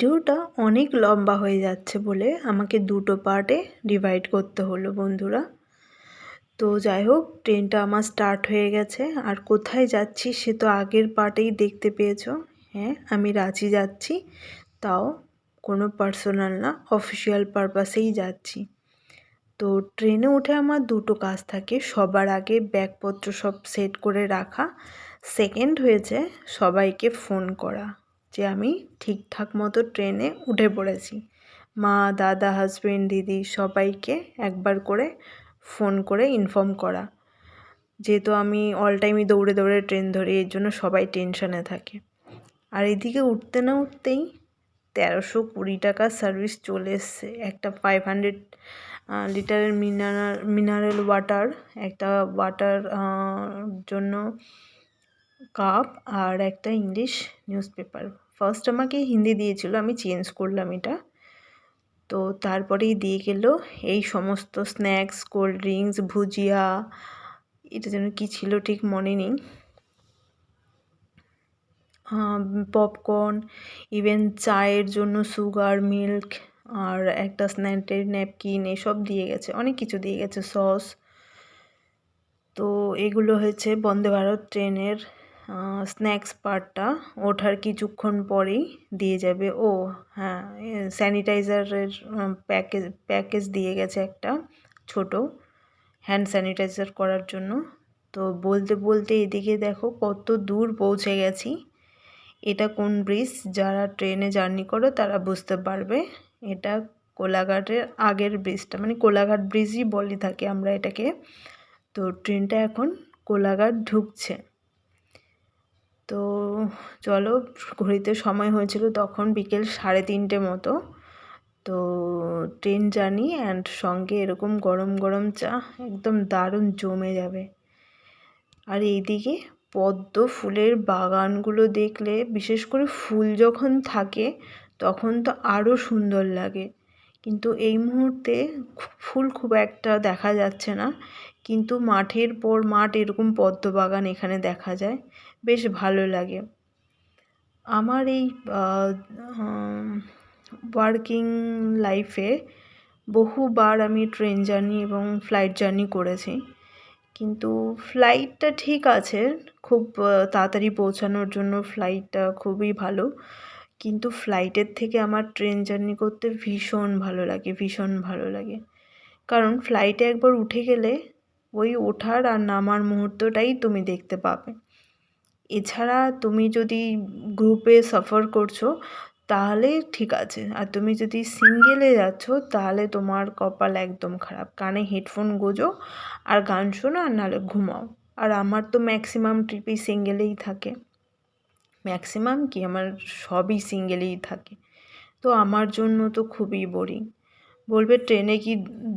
ভিডিওটা অনেক লম্বা হয়ে যাচ্ছে বলে আমাকে দুটো পার্টে ডিভাইড করতে হলো বন্ধুরা। তো যাই হোক, ট্রেনটা আমার স্টার্ট হয়ে গেছে। আর কোথায় যাচ্ছি সে তো আগের পার্টেই দেখতে পেয়েছ। হ্যাঁ আমি রাঁচি যাচ্ছি, তাও কোনো পার্সোনাল না অফিসিয়াল পারপাসেই যাচ্ছি। তো ট্রেনে উঠে আমার দুটো কাজ থাকে। সবার আগে ব্যাগপত্র সব সেট করে রাখা। সেকেন্ড হয়েছে সবাইকে ফোন করা। যে আমি ঠিকঠাক মতো ট্রেনে উঠে পড়েছি। মা, দাদা হাজব্যান্ড দিদি সবাইকে একবার করে ফোন করে ইনফর্ম করা। যেহেতু আমি অল টাইমই দৌড়ে দৌড়ে ট্রেন ধরি, এর জন্য সবাই টেনশানে থাকে। আর এদিকে উঠতে না উঠতেই তেরোশো কুড়ি টাকার সার্ভিস চলে এসছে। একটা ফাইভ হান্ড্রেড লিটারের মিনারেল মিনারেল ওয়াটার একটা ওয়াটার জন্য কাপ আর একটা ইংলিশ নিউজ পেপার ফার্স্ট আমাকে হিন্দি দিয়েছিল, আমি চেঞ্জ করলাম এটা। তো তারপরেই দিয়ে গেল এই সমস্ত স্ন্যাক্স কোল্ড ড্রিঙ্কস ভুজিয়া, এটা যেন কী ছিল ঠিক মনে নেই। পপকর্ন ইভেন চায়ের জন্য সুগার মিল্ক আর একটা স্ন্যাটের ন্যাপকিন এসব দিয়ে গেছে, অনেক কিছু দিয়ে গেছে সস তো এগুলো হয়েছে বন্দে ভারত ট্রেনের স্ন্যাক্স পার্টটা ওঠার কিছুক্ষণ পরেই দিয়ে যাবে। ও হ্যাঁ স্যানিটাইজারের প্যাকেজ প্যাকেজ দিয়ে গেছে একটা ছোট হ্যান্ড স্যানিটাইজার করার জন্য। তো বলতে বলতে এদিকে দেখো কত দূর পৌঁছে গেছি। এটা কোন ব্রিজ যারা ট্রেনে জার্নি করো তারা বুঝতে পারবে। এটা কোলাঘাটের আগের ব্রিজটা মানে কোলাঘাট ব্রিজই বলি থাকি আমরা এটাকে। তো ট্রেনটা এখন কোলাঘাট ঢুকছে। তো চলো ঘড়িতে সময় হয়েছিল তখন বিকেল সাড়ে তিনটে মতো। তো ট্রেন জার্নি অ্যান্ড সঙ্গে এরকম গরম গরম চা, একদম দারুণ জমে যাবে। আর এইদিকে পদ্ম ফুলের বাগানগুলো দেখলে, বিশেষ করে ফুল যখন থাকে, তখন তো আরও সুন্দর লাগে। কিন্তু এই মুহূর্তে ফুল খুব একটা দেখা যাচ্ছে না। কিন্তু মাঠের পর মাঠ এরকম পদ্ম বাগান এখানে দেখা যায়। বেশ ভালো লাগে। আমার এই ওয়ার্কিং লাইফে বহুবার আমি ট্রেন জার্নি এবং ফ্লাইট জার্নি করেছি। কিন্তু ফ্লাইটটা ঠিক আছে, খুব তাড়াতাড়ি পৌঁছানোর জন্য ফ্লাইটটা খুবই ভালো। কিন্তু ফ্লাইটের থেকে আমার ট্রেন জার্নি করতে ভীষণ ভালো লাগে, ভীষণ ভালো লাগে। কারণ ফ্লাইটে একবার উঠে গেলে ওই ওঠার আর নামার মুহূর্তটাই তুমি দেখতে পাবে। এছাড়া তুমি যদি গ্রুপে সফর করছ, তাহলে ঠিক আছে। আর তুমি যদি সিঙ্গেলে যাচ্ছ, তাহলে তোমার কপাল একদম খারাপ। কানে হেডফোন গোজো আর গান শোনো আর নাহলে ঘুমাও। আর আমার তো ম্যাক্সিমাম ট্রিপই সিঙ্গেলেই থাকে। ম্যাক্সিমাম কি? আমার সবই সিঙ্গেলেই থাকে। তো আমার জন্য তো খুবই বোরিং বলবে, ট্রেনে কি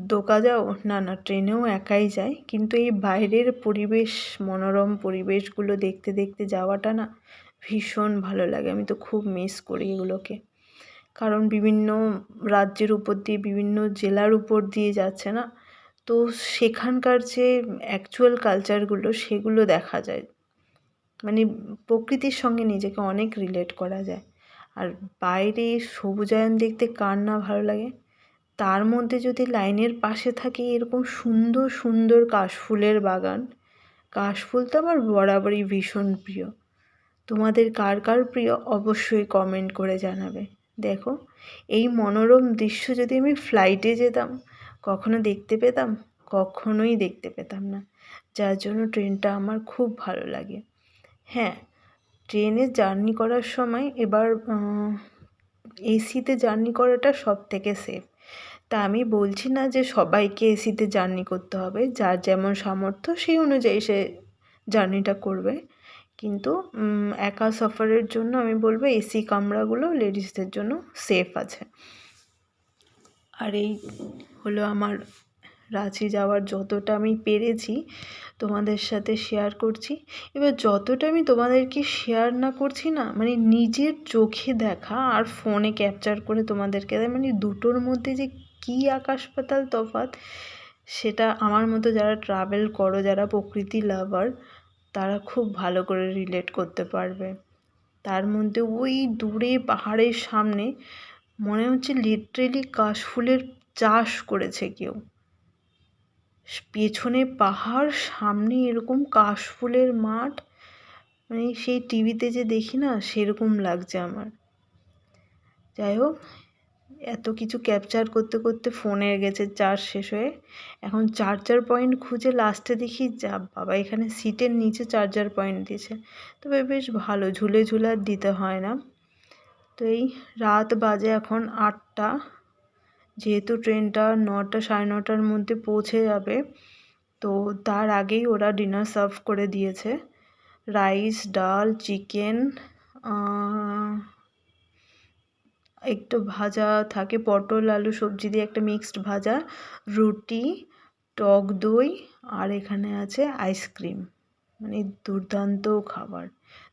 দোকা যাও? না না, ট্রেনেও একাই যায় কিন্তু এই বাইরের পরিবেশ, মনোরম পরিবেশগুলো দেখতে দেখতে যাওয়াটা না ভীষণ ভালো লাগে। আমি তো খুব মিস করি এগুলোকে। কারণ বিভিন্ন রাজ্যের উপর দিয়ে, বিভিন্ন জেলার উপর দিয়ে যাচ্ছে না। তো সেখানকার যে অ্যাকচুয়াল কালচারগুলো সেগুলো দেখা যায়। মানে প্রকৃতির সঙ্গে নিজেকে অনেক রিলেট করা যায়। আর বাইরে সবুজায়ন দেখতে কার না ভালো লাগে? তার মধ্যে যদি লাইনের পাশে থাকে এরকম সুন্দর সুন্দর কাশফুলের বাগান। কাশফুল তো আমার বরাবরই ভীষণ প্রিয়। তোমাদের কার কার প্রিয় অবশ্যই কমেন্ট করে জানাবে। দেখো, এই মনোরম দৃশ্য যদি আমি ফ্লাইটে যেতাম, কখনো দেখতে পেতাম? কখনোই দেখতে পেতাম না। যার জন্য ট্রেনটা আমার খুব ভালো লাগে। হ্যাঁ ট্রেনে জার্নি করার সময় এবার এসিতে জার্নি করাটা সব থেকে সেফ তা আমি বলছি না যে সবাইকে এসিতে জার্নি করতে হবে। যার যেমন সামর্থ্য, সেই অনুযায়ী সে জার্নিটা করবে। কিন্তু একা সফরের জন্য আমি বলব এসি কামরাগুলো লেডিসদের জন্য সেফ আছে। আর এই হলো আমার রাঁচি যাওয়ার যতটা আমি পেরেছি তোমাদের সাথে শেয়ার করছি। এবার যতটা আমি তোমাদেরকে শেয়ার না করছি না মানে নিজের চোখে দেখা আর ফোনে ক্যাপচার করে তোমাদেরকে দেয় মানে দুটোর মধ্যে যে কী আকাশ পাতাল তফাৎ, সেটা আমার মতো যারা ট্রাভেল করো, যারা প্রকৃতি লাভার তারা খুব ভালো করে রিলেট করতে পারবে। তার মধ্যে ওই দূরে পাহাড়ের সামনে মনে হচ্ছে লিটারেলি কাশফুলের চাষ করেছে কেউ। পেছনে পাহাড়, সামনে এরকম কাশফুলের মাঠ। মানে সেই টিভিতে যে দেখি না, সেরকম লাগছে আমার। যাই হোক, এত কিছু ক্যাপচার করতে করতে ফোনে গেছে, চার্জ শেষ হয়ে। এখন চার্জার পয়েন্ট খুঁজে লাস্টে দেখি, যা বাবা, এখানে সিটের নিচে চার্জার পয়েন্ট দিয়েছে। তবে বেশ ভালো, ঝুলে ঝুলে আর দিতে হয় না। তো এই রাত বাজে এখন আটটা। যেহেতু ট্রেনটা নটা, সাড়ে নটার মধ্যে পৌঁছে যাবে, তো তার আগেই ওরা ডিনার সার্ভ করে দিয়েছে। রাইস, ডাল, চিকেন একটু ভাজা থাকে, পটল, আলু, সবজি দিয়ে একটা মিক্সড ভাজা, রুটি, টক দই, আর এখানে আছে আইসক্রিম। মানে দুর্দান্ত খাবার।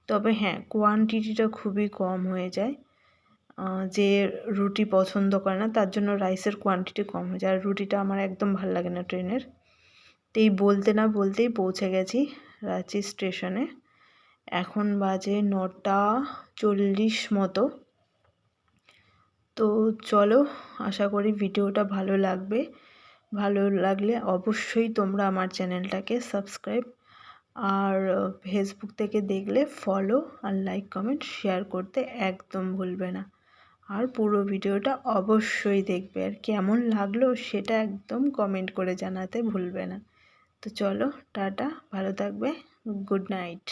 তবে হ্যাঁ কোয়ান্টিটিটা খুবই কম হয়ে যায়। যে রুটি পছন্দ করে না, তার জন্য রাইসের কোয়ান্টিটি কম হয়ে যায় আর রুটিটা আমার একদম ভালো লাগে না ট্রেনের। তো এই বলতে না বলতেই পৌঁছে গেছি রাঁচি স্টেশনে এখন বাজে নটা চল্লিশ মতো। তো চলো, আশা করি ভিডিওটা ভালো লাগবে। ভালো লাগলে অবশ্যই তোমরা আমার চ্যানেলটাকে সাবস্ক্রাইব আর ফেসবুক থেকে দেখলে ফলো আর লাইক কমেন্ট শেয়ার করতে একদম ভুলবে না। আর পুরো ভিডিওটা অবশ্যই দেখবে। আর কেমন লাগল সেটা একদম কমেন্ট করে জানাতে ভুলবে না। তো চলো, টাটা, ভালো থাকবে গুড নাইট